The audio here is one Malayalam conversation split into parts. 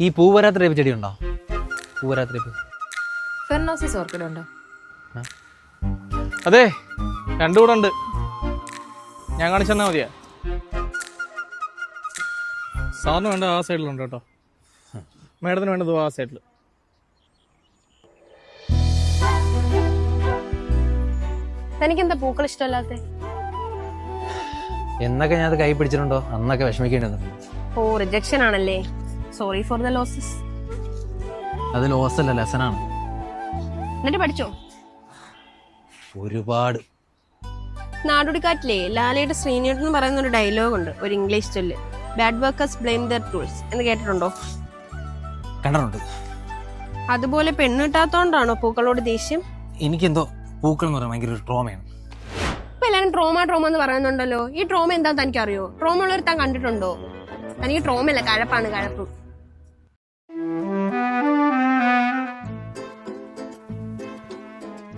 ഈ പൂവരാത്രി ചെടി ഉണ്ടോ പൂവരാത്ര ഫെർണോസിസ് ഓർക്കിഡ് ഉണ്ടോ അതെ രണ്ടു കൂടെ ഉണ്ട്. ഞാൻ കാണിച്ചെന്നാ മതിയാ. സാറിന് വേണ്ട ആ സൈഡിലുണ്ട് കേട്ടോ. മേഡത്തിന് വേണ്ടത് ആ സൈഡിൽ തനിക്കെന്താ പൂക്കൾ ഇഷ്ടമല്ലാത്ത? എന്നൊക്കെ ഞാൻ അത് കൈ പിടിച്ചിട്ടുണ്ടോ? അന്നൊക്കെ വിഷമിക്കേണ്ടത് ഓ റിജക്ഷൻ ആണല്ലേ? സോറി ഫോർ ദ ലോസസ് അത് ലോസ് അല്ല ലെസൺ ആണ്. എന്നിട്ട് പഠിച്ചോ? ഒരുപാട്. നാടോടിക്കാറ്റിലെ ലാലയുടെ ശ്രീനേട്ട് എന്ന് പറയുന്ന ഒരു ഡയലോഗ് ഉണ്ട് ഒരു ഇംഗ്ലീഷ് ചൊല്ല് bad workers blame their tools എന്ന് കേട്ടിട്ടുണ്ടോ? കണ്ടിട്ടുണ്ട്. അതുപോലെ പെണ്ണ് കിട്ടാത്തോണ്ടാണോ പൂക്കളോട് ദേഷ്യം? എനിക്കെന്തോ പൂക്കൾ എന്ന് പറയാൻ ഭയങ്കര ഒരു ട്രോമയാണ് ഇപ്പൊ എല്ലാരും ട്രോമ ട്രോമ എന്ന് പറയുന്നുണ്ടല്ലോ. ഈ ട്രോമ എന്താ തനിക്ക് അറിയോ ട്രോമ ഉള്ളവർ താൻ കണ്ടിട്ടുണ്ടോ? തനിക്ക് ട്രോമ അല്ല കഴപ്പാണ് കഴപ്പ്.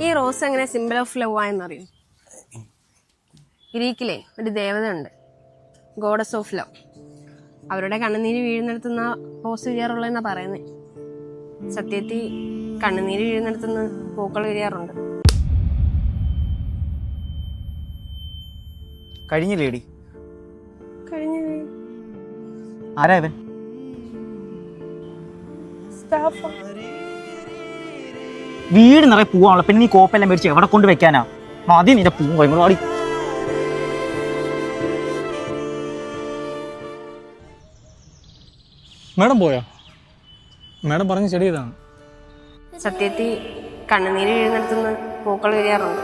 ഈ റോസ് എങ്ങനെ സിമ്പിൾ ഓഫ് ലവ് ആയെന്നറിയോ? ഗ്രീക്കിലെ ഒരു ദേവത ഉണ്ട് ഗോഡസ് ഓഫ് ലവ്. അവരുടെ കണ്ണുനീര് വീഴുന്നിടത്തുന്ന റോസ് വിരിയാറുള്ളതെന്നാ പറയുന്നത് സത്യത്തിൽ കണ്ണുനീര് വീഴുന്നിടത്തുനിന്ന് പൂക്കൾ വിരിയാറുണ്ട് കഴിഞ്ഞില്ലേടി കഴിഞ്ഞ. ആരാ ഇവൻ? വീട് നിറയെ പൂവാണല്ലോ. പിന്നെ നീ കോപ്പെല്ലാം മേടിച്ച് എവിടെ കൊണ്ട് വെക്കാനാ? മതി നിന്റെ പൂ വാടി മേഡം പോയോ? മേഡം പറഞ്ഞ ചെടി ഇതാണ് സത്യത്തിൽ കണ്ണുനീര് വീഴുന്നിടത്തുനിന്ന് പൂക്കൾ വിരിയാറുണ്ട്